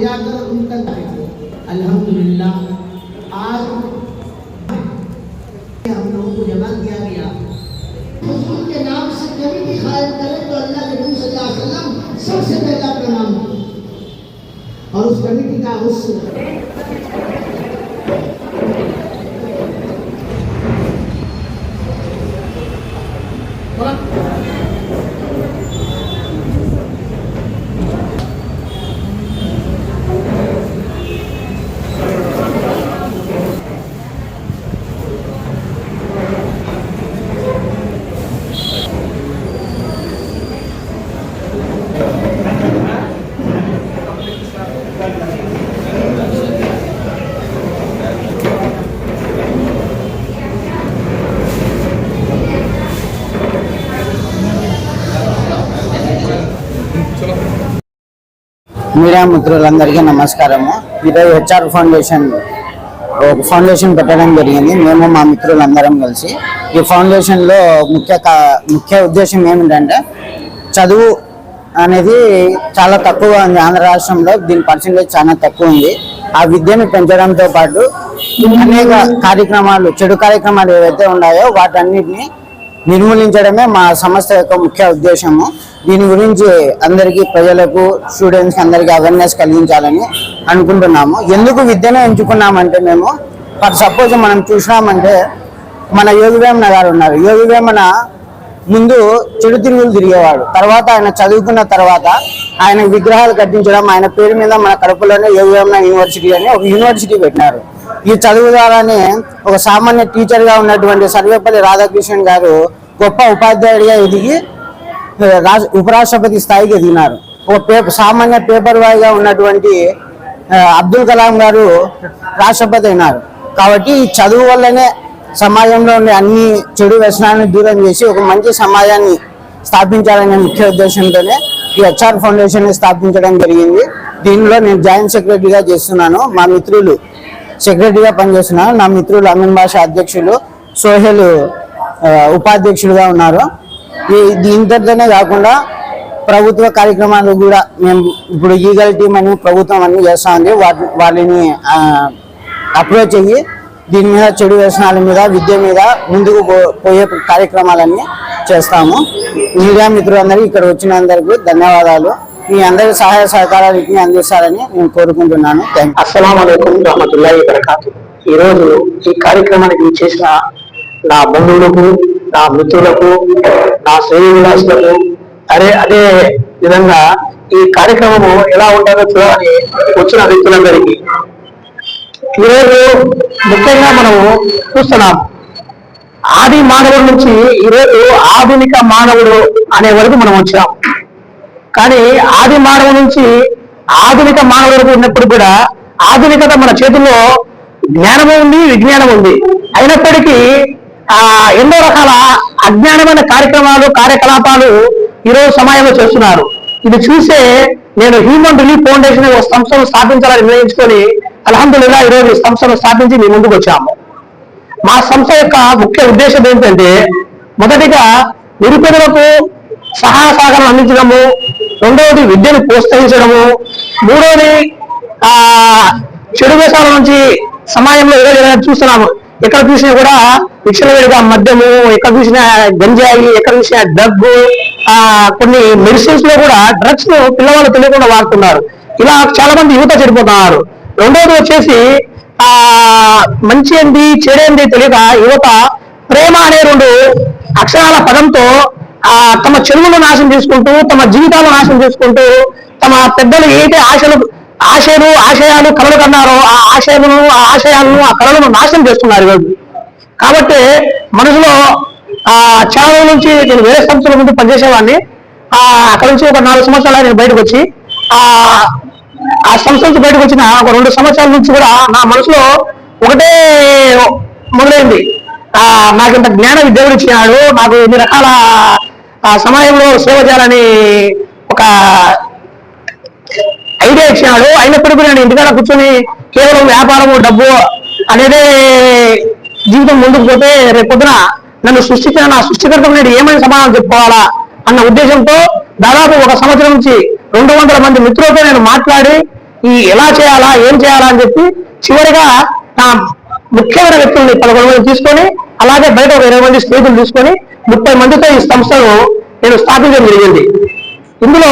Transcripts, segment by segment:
जाकर उन तक अल्हम्दुलिल्लाह। आज हम लोगों को जमा किया गया। हुजूर के नाम से कभी भी खायल करें तो अल्लाह के नबी सल्लल्लाहु सबसे पहला प्रणाम। और उस कमिटी का उस మీడియా మిత్రులందరికీ నమస్కారము. ఈరోజు హెచ్ఆర్ ఫౌండేషన్ ఒక ఫౌండేషన్ పెట్టడం జరిగింది. మేము మా మిత్రులందరం కలిసి ఈ ఫౌండేషన్లో ముఖ్య కా- ముఖ్య ఉద్దేశం ఏమిటంటే చదువు అనేది చాలా తక్కువ ఉంది. ఆంధ్ర రాష్ట్రంలో దీని పర్సంటేజ్ చాలా తక్కువ ఉంది. ఆ విద్యను పెంచడంతో పాటు అనేక కార్యక్రమాలు చెడు కార్యక్రమాలు ఏవైతే ఉన్నాయో వాటన్నిటిని నిర్మూలించడమే మా సంస్థ యొక్క ముఖ్య ఉద్దేశము. దీని గురించి అందరికీ ప్రజలకు స్టూడెంట్స్ అందరికీ అవేర్నెస్ కలిగించాలని అనుకుంటున్నాము. ఎందుకు విద్యను ఎంచుకున్నామంటే మేము ఫర్ సపోజ్ మనం చూసినామంటే మన యోగివేమన గారు ఉన్నారు. యోగివేమన ముందు చెడు తిరుగులు తిరిగేవాడు. తర్వాత ఆయన చదువుకున్న తర్వాత ఆయన విగ్రహాలు కట్టించడం ఆయన పేరు మీద మన కడపలోనే యోగివేమన యూనివర్సిటీ అని ఒక యూనివర్సిటీ పెట్టినారు. ఈ చదువు ద్వారానే ఒక సామాన్య టీచర్గా ఉన్నటువంటి సర్వేపల్లి రాధాకృష్ణన్ గారు గొప్ప ఉపాధ్యాయుడిగా ఎదిగి ఉపరాష్ట్రపతి స్థాయికి ఎదిగినారు. ఒక పేపర్ సామాన్య పేపర్ బాయ్గా ఉన్నటువంటి అబ్దుల్ కలాం గారు రాష్ట్రపతి అయినారు. కాబట్టి ఈ చదువు వల్లనే సమాజంలో ఉండే అన్ని చెడు వ్యసనాలను దూరం చేసి ఒక మంచి సమాజాన్ని స్థాపించాలనే ముఖ్య ఉద్దేశంతోనే ఈ హెచ్ఆర్ ఫౌండేషన్ స్థాపించడం జరిగింది. దీనిలో నేను జాయింట్ సెక్రటరీగా చేస్తున్నాను. మా మిత్రులు సెక్రటరీగా పనిచేస్తున్నాను నా మిత్రులు అమీన్ భాష అధ్యక్షులు సోహెల్ ఉపాధ్యక్షులుగా ఉన్నారు. ఈ దీంతోనే కాకుండా ప్రభుత్వ కార్యక్రమాలు కూడా మేము ఇప్పుడు ఈగల్ టీం అని ప్రభుత్వం అన్ని చేస్తా ఉంది. వాటిని వాళ్ళని అప్రోచ్ అయ్యి దీని మీద చెడు వ్యసనాల మీద విద్య మీద ముందుకు పో- పోయే కార్యక్రమాలన్నీ చేస్తాము. మీడియా మిత్రులందరికీ ఇక్కడ వచ్చినందరికీ ధన్యవాదాలు. మీ అందరి సహాయ సహకారాలు ఇట్ని అందిస్తారని నేను కోరుకుంటున్నాను. థ్యాంక్ అస్సలం రహమతుల్లాహి ఈ రోజు ఈ కార్యక్రమానికి చేసిన నా బంధువులకు నా మిత్రులకు నా శ్రేయోభిలాషులకు అదే అదే విధంగా ఈ కార్యక్రమము ఎలా ఉంటుందో చూడాలని వచ్చిన వ్యక్తులందరికీ. ఈరోజు ముఖ్యంగా మనము చూస్తున్నాం ఆది మానవుడి నుంచి ఈరోజు ఆధునిక మానవుడు అనే వరకు మనం వచ్చాం కానీ ఆది మానవు నుంచి ఆధునిక మానవుడు వరకు ఉన్నప్పుడు కూడా ఆధునికత మన చేతుల్లో జ్ఞానము ఉంది విజ్ఞానం ఉంది. అయినప్పటికీ ఆ ఎన్నో రకాల అజ్ఞానమైన కార్యక్రమాలు కార్యకలాపాలు ఈరోజు సమాజంలో చేస్తున్నారు. ఇది చూసే నేను హ్యూమన్ రిలీఫ్ ఫౌండేషన్ ఒక సంస్థను స్థాపించాలని నిర్ణయించుకొని అల్హమ్దుల్లా ఈరోజు ఈ సంస్థను స్థాపించి మీ ముందుకు వచ్చాము. మా సంస్థ యొక్క ముఖ్య ఉద్దేశం ఏంటంటే మొదటిగా నిరుపేదలకు సహాయ సహకారం అందించడము రెండవది విద్యను ప్రోత్సహించడము. మూడవది ఆ చెడు వేషాల నుంచి సమాజంలో ఏదో ఏదైనా చూస్తున్నాము. ఎక్కడ చూసినా కూడా విచ్చలవిడిగా మద్యము ఎక్కడ చూసినా గంజాయి ఎక్కడ చూసినా డ్రగ్ ఆ కొన్ని మెడిసిన్స్లో కూడా డ్రగ్స్ను పిల్లవాళ్ళు తెలియకుండా వాడుతున్నారు. ఇలా చాలా మంది యువత చెడిపోతున్నారు. రెండవది వచ్చేసి ఆ మంచి ఏంది చెడేంది తెలియక యువత ప్రేమ అనే రెండు అక్షరాల పదంతో తమ చెరువులు నాశనం చేసుకుంటూ తమ జీవితాలు నాశనం చేసుకుంటూ తమ పెద్దలు ఏదైతే ఆశలు ఆశలు ఆశయాలు కలలు కన్నారో ఆ ఆశయాలను ఆ ఆశయాలను ఆ కళలను నాశనం చేస్తున్నారు ఈరోజు. కాబట్టి మనసులో ఆ చాలా నుంచి నేను వేరే సంస్థల ముందు పనిచేసేవాడిని. ఆ అక్కడ నుంచి ఒక నాలుగు సంవత్సరాలు నేను బయటకు వచ్చి ఆ ఆ సంస్థ నుంచి బయటకు వచ్చిన ఒక రెండు సంవత్సరాల నుంచి కూడా నా మనసులో ఒకటే మొదలైంది. ఆ నాకు ఇంత జ్ఞానం దేవుడు ఇచ్చినాడు నాకు ఎన్ని రకాల ఆ సమయంలో సేవ చేయాలని ఒక ఐడియా ఇచ్చినాడు. అయినప్పటికీ నేను ఇంటికాడ కూర్చొని కేవలం వ్యాపారము డబ్బు అనేదే జీవితం ముందుకు పోతే రేపొద్దున నన్ను సృష్టించిన నా సృష్టికర్తకు నేను ఏమైనా సమాధానం చెప్పుకోవాలా అన్న ఉద్దేశంతో దాదాపు ఒక సంవత్సరం నుంచి రెండు వందల మంది మిత్రులతో నేను మాట్లాడి ఈ ఎలా చేయాలా ఏం చేయాలా అని చెప్పి చివరిగా నా ముఖ్యమైన వ్యక్తుల్ని పదకొండు మంది తీసుకొని అలాగే బయట ఒక ఇరవై మంది స్నేహితులు తీసుకొని ముప్పై మందితో ఈ సంస్థను నేను స్థాపించడం జరిగింది. ఇందులో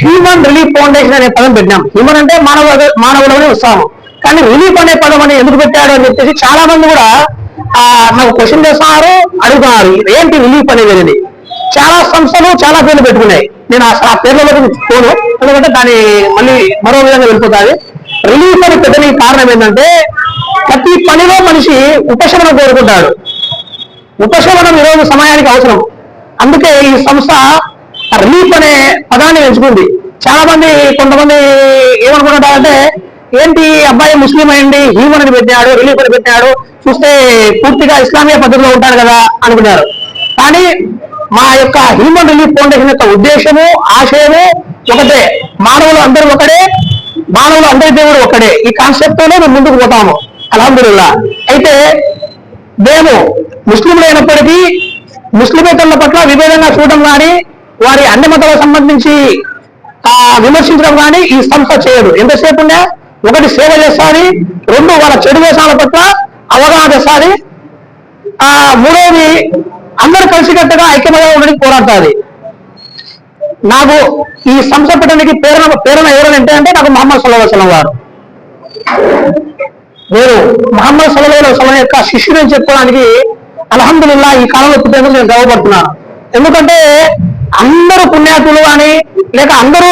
హ్యూమన్ రిలీఫ్ ఫౌండేషన్ అనే పదం పెట్టినాం. హ్యూమన్ అంటే మానవ మానవులని వస్తాము కానీ రిలీఫ్ అనే పదం అని ఎందుకు పెట్టాడు అని చెప్పేసి చాలా మంది కూడా ఆ, నాకు క్వశ్చన్ చేస్తున్నారు అడుగుతున్నారు. ఏంటి రిలీఫ్ అనేది చాలా సంస్థలు చాలా పేర్లు పెట్టుకున్నాయి. నేను అసలు ఆ పేర్లలో పోను. ఎందుకంటే దాని మళ్ళీ మరో విధంగా వెళ్ళిపోతుంది. రిలీఫ్ అని పెట్టడానికి కారణం ఏంటంటే ప్రతి పనిలో మనిషి ఉపశమనం కోరుకుంటాడు. ఉపశమనం ఈరోజు సమయానికి అవసరం. అందుకే ఈ సంస్థ రిలీఫ్ అనే పదాన్ని ఎంచుకుంది. చాలా మంది కొంతమంది ఏమనుకుంటారంటే ఏంటి అబ్బాయి ముస్లిం అయింది హ్యూమన్ అని పెట్టినాడు రిలీఫ్ అని పెట్టినాడు చూస్తే పూర్తిగా ఇస్లామీయ పద్ధతిలో ఉంటాడు కదా అనుకున్నారు. కానీ మా యొక్క హ్యూమన్ రిలీఫ్ ఫౌండేషన్ యొక్క ఉద్దేశము ఆశయము ఒకటే. మానవులు అందరూ ఒకటే మానవులు అందరి దేవుడు ఒకటే. ఈ కాన్సెప్ట్ తోనే మేము ముందుకు పోతాము. అలహదుల్లా అయితే మేము ముస్లింలు అయినప్పటికీ ముస్లిమేతరుల పట్ల విభేదంగా చూడడం కానీ వారి అన్ని మతాలకు సంబంధించి విమర్శించడం కానీ ఈ సంస్థ చేయదు. ఎంతసేపు ఒకటి సేవ చేస్తుంది రెండు వాళ్ళ చెడు వేషాల పట్ల అవగాహన చేస్తుంది ఆ మూడవది అందరూ కలిసికట్టుగా ఐక్యమగా ఉండడానికి పోరాడుతుంది. నాకు ఈ సంస్థ పెట్టడానికి ప్రేరణ ప్రేరణ ఎవరంటే అంటే నాకు మహమ్మద్ సల్లాహ్ సలం వారు నేను మహమ్మద్ సల్లాహ సలం యొక్క శిష్యుని చెప్పుకోవడానికి అల్హమ్దుల్లా ఈ కాలంలో పుట్టేందుకు నేను గర్వపడుతున్నాను. ఎందుకంటే అందరూ పుణ్యాతులు కానీ లేక అందరూ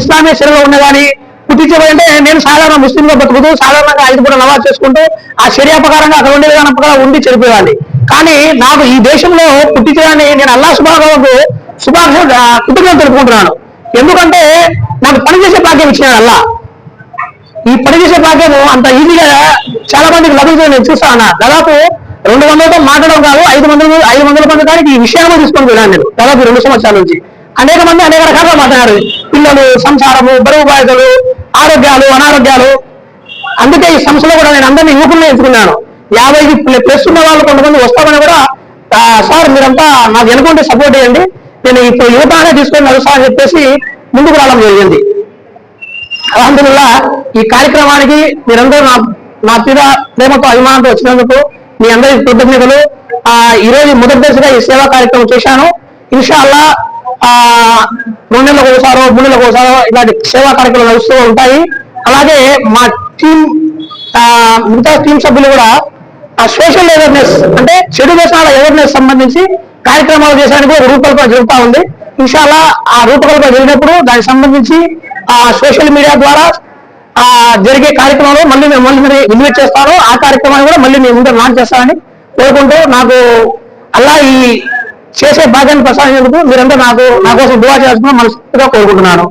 ఇస్లామీయ శరీరంలో ఉన్న కానీ పుట్టించబోయంటే నేను సాధారణ ముస్లింగా బతుకుతూ సాధారణంగా ఐదు కూడా నమాజ్ చేసుకుంటూ ఆ శరియా ప్రకారంగా అక్కడ ఉండే విధానం ప్రకారం ఉండి చెడిపోయాలి కానీ నాకు ఈ దేశంలో పుట్టించడాన్ని నేను అల్లా శుభాగవకు శుభాక్ష కృతజ్ఞతలు తెలుపుకుంటున్నాను. ఎందుకంటే నాకు పనిచేసే భాగ్యం ఇచ్చినాడు అల్లా ఈ పనిచేసే భాగ్యము అంత ఈజీగా చాలా మందికి లభించడం నేను చూస్తా దాదాపు రెండు వందలతో మాట్లాడడం కాదు ఐదు వందల ఐదు వందల పొందడానికి ఈ విషయాన్ని తీసుకొని వెళ్ళాను నేను. దాదాపు రెండు సంవత్సరాల నుంచి. అనేక మంది అనేక రకాలుగా మాట్లాడారు. పిల్లలు సంసారము బరువు బాధ్యతలు ఆరోగ్యాలు అనారోగ్యాలు. అందుకే ఈ సంస్థలో కూడా నేను అందరినీ యువకులను ఎంచుకున్నాను యాభై ప్లస్ ఉన్న వాళ్ళు కొంతమంది వస్తామని కూడా సార్ మీరంతా నాకు ఎనుకుంటే సపోర్ట్ చేయండి. నేను ఇప్పుడు యువతనే తీసుకొని సార్ చెప్పేసి ముందుకు రావడం జరిగింది. అందువల్ల ఈ కార్యక్రమానికి మీరందరూ నా నా మీద ప్రేమతో అభిమానంతో వచ్చినందుకు మీ అందరి కృతజ్ఞతలు. ఆ ఈ రోజు మొదటి దశగా ఈ సేవా కార్యక్రమం చేశాను. ఇన్షాల్లా ఆ రెండు నెలలకు ఒకసారో మూడు నెలలకు ఒకసారో ఇలాంటి సేవా కార్యక్రమాలు నడుస్తూ ఉంటాయి. అలాగే మా టీం మిగతా టీం సభ్యులు కూడా ఆ సోషల్ అవేర్నెస్ అంటే చెడు వ్యసనాల అవేర్నెస్ సంబంధించి కార్యక్రమాలు చేశానికి రూపకల్పన జరుగుతూ ఉంది. ఇన్షాల్లా ఆ రూపకల్పన జరిగినప్పుడు దానికి సంబంధించి ఆ సోషల్ మీడియా ద్వారా జరిగే కార్యక్రమాలు మళ్ళీ మేము మళ్ళీ మీరు ఇన్వైట్ చేస్తాను. ఆ కార్యక్రమాన్ని కూడా మళ్ళీ మేము ముందు లాంచ్ చేస్తామని కోరుకుంటూ నాకు అలా ఈ చేసే భాగ్యాన్ని ప్రసాదించేందుకు మీరందరూ నాకు నా కోసం దువా చేస్తున్నా మనస్ఫూర్తిగా కోరుకుంటున్నాను.